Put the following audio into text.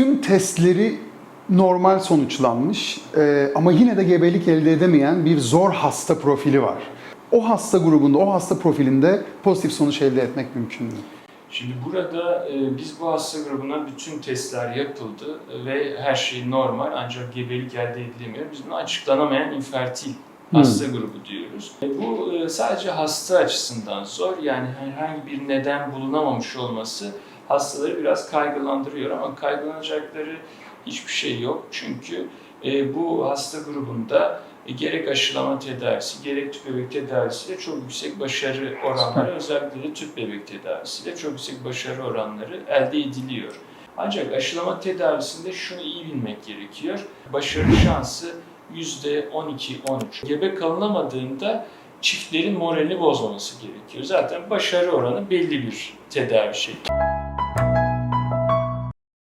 tüm testleri normal sonuçlanmış e, ama yine de gebelik elde edemeyen bir zor hasta profili var. O hasta grubunda, o hasta profilinde pozitif sonuç elde etmek mümkün mü? Şimdi burada e, biz bu hasta grubuna bütün testler yapıldı ve her şey normal ancak gebelik elde edilemiyor. Biz buna açıklanamayan infertil hasta grubu diyoruz. E, bu e, sadece hasta açısından zor. Yani herhangi bir neden bulunamamış olması hastaları biraz kaygılandırıyor ama kaygılanacakları hiçbir şey yok. Çünkü e, bu hasta grubunda e, gerek aşılama tedavisi, gerek tüp bebek tedavisiyle çok yüksek başarı oranları, özellikle de tüp bebek tedavisiyle çok yüksek başarı oranları elde ediliyor. Ancak aşılama tedavisinde şunu iyi bilmek gerekiyor. Başarı şansı %12-13. Gebe kalınamadığında çiftlerin moralini bozmaması gerekiyor. Zaten başarı oranı belli bir tedavi şekli.